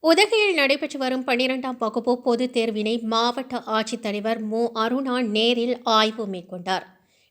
உதகையில் நடைபெற்று வரும் பன்னிரெண்டாம் வகுப்பு பொதுத் தேர்வினை மாவட்ட ஆட்சித்தலைவர் மு. அருணா நேரில் ஆய்வு மேற்கொண்டார்.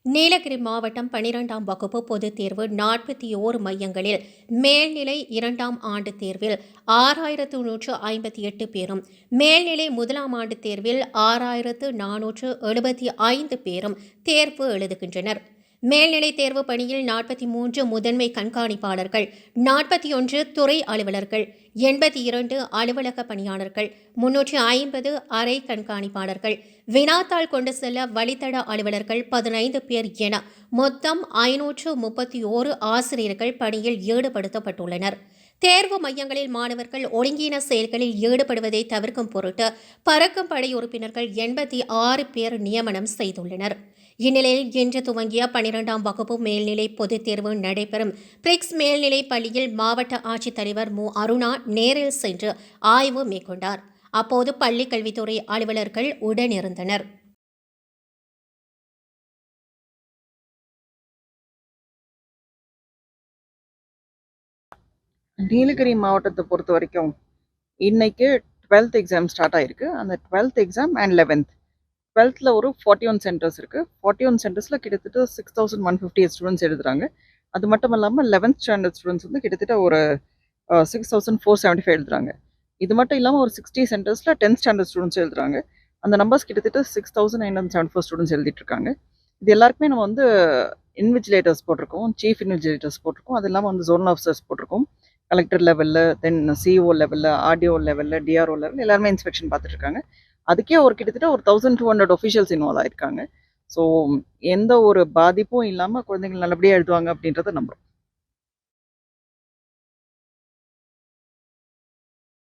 நீலகிரி மாவட்டம் பன்னிரெண்டாம் வகுப்பு பொதுத் தேர்வு நாற்பத்தி ஓரு மையங்களில் மேல்நிலை இரண்டாம் ஆண்டு தேர்வில் ஆறாயிரத்து நூற்று ஐம்பத்தி எட்டு பேரும் மேல்நிலை முதலாம் ஆண்டு தேர்வில் ஆறாயிரத்து நானூற்று எழுபத்தி ஐந்து பேரும் தேர்வு எழுதுகின்றனர். மேல்நிலை தேர்வு பணியில் நாற்பத்தி மூன்று முதன்மை கண்காணிப்பாளர்கள் நாற்பத்தி ஒன்று துறை அலுவலர்கள் எண்பத்தி இரண்டு அலுவலக பணியாளர்கள் முன்னூற்றி ஐம்பது அறை கண்காணிப்பாளர்கள் வினாத்தாள் கொண்டு செல்ல வழித்தட அலுவலர்கள் பதினைந்து பேர் என மொத்தம் ஐநூற்று முப்பத்தி ஓரு ஆசிரியர்கள் பணியில் ஈடுபடுத்தப்பட்டுள்ளனர். தேர்வு மையங்களில் மாணவர்கள் ஒழுங்கீன செயல்களில் ஈடுபடுவதை தவிர்க்கும் பொருட்டு பறக்கும் படை உறுப்பினர்கள் எண்பத்தி ஆறு பேர் நியமனம் செய்துள்ளனர். இந்நிலையில் இன்று துவங்கிய பனிரெண்டாம் வகுப்பு மேல்நிலை பொதுத் தேர்வு நடைபெறும். பிரிக்ஸ் மேல்நிலை பள்ளியில் மாவட்ட ஆட்சித்தலைவர் மு. அருணா நேரில் சென்று ஆய்வு மேற்கொண்டார். அப்போது பள்ளிக் கல்வித்துறை அலுவலர்கள் உடனிருந்தனர். நீலகிரி மாவட்டத்தை பொறுத்த வரைக்கும் இன்னைக்கு டுவெல்த் எக்ஸாம் ஸ்டார்ட் ஆயிருக்கு. அந்த டுவெல்த் எக்ஸாம் அண்ட் லெவன்த் டுவெல்த்தில் ஒரு ஃபார்ட்டி ஒன் சென்டர்ஸ் இருக்குது ஃபார்ட்டி ஒன் சென்டர்ஸில் கிட்டத்தட்ட six thousand one fifty students எழுதுறாங்க அது மட்டும் இல்லாமல் லெவன்த் ஸ்டாண்டர்ட் ஸ்டூடெண்ட்ஸ் வந்து கிட்டத்தட்ட ஒரு six thousand four seventy five எழுதுறாங்க இது மட்டும் இல்லாமல் ஒரு சிக்ஸ்டி சென்டர்ஸில் டென்த் ஸ்டாண்டர்ட் ஸ்டூடெண்ட்ஸ் எழுதுறாங்க அந்த நம்பர்ஸ் கிட்டத்தட்ட six thousand nine hundred seven four students எழுதிட்டு இருக்காங்க. இது எல்லாருக்குமே நம்ம வந்து இன்விஜிலேட்டர்ஸ் போட்டிருக்கோம் சீஃப் இன்விஜிலேட்டர்ஸ் போட்டிருக்கோம். அது இல்லாமல் வந்து ஜோன் ஆஃபீஸர்ஸ் போட்டிருக்கோம். கலெக்டர் லெவலில் தென் சிஓ லெவலில் ஆர்டிஓ லெவலில் டிஆர்ஓ லெவலில் எல்லாருமே இன்ஸ்பெக்ஷன் பார்த்துட்டு இருக்காங்க. அதுக்கே ஒரு கிட்டத்தட்ட ஒரு thousand two hundred officials involve ஆயிருக்காங்க. ஸோ எந்த ஒரு பாதிப்பும் இல்லாமல் குழந்தைகள் நல்லபடியாக எழுதுவாங்க அப்படின்றத நம்புறோம்.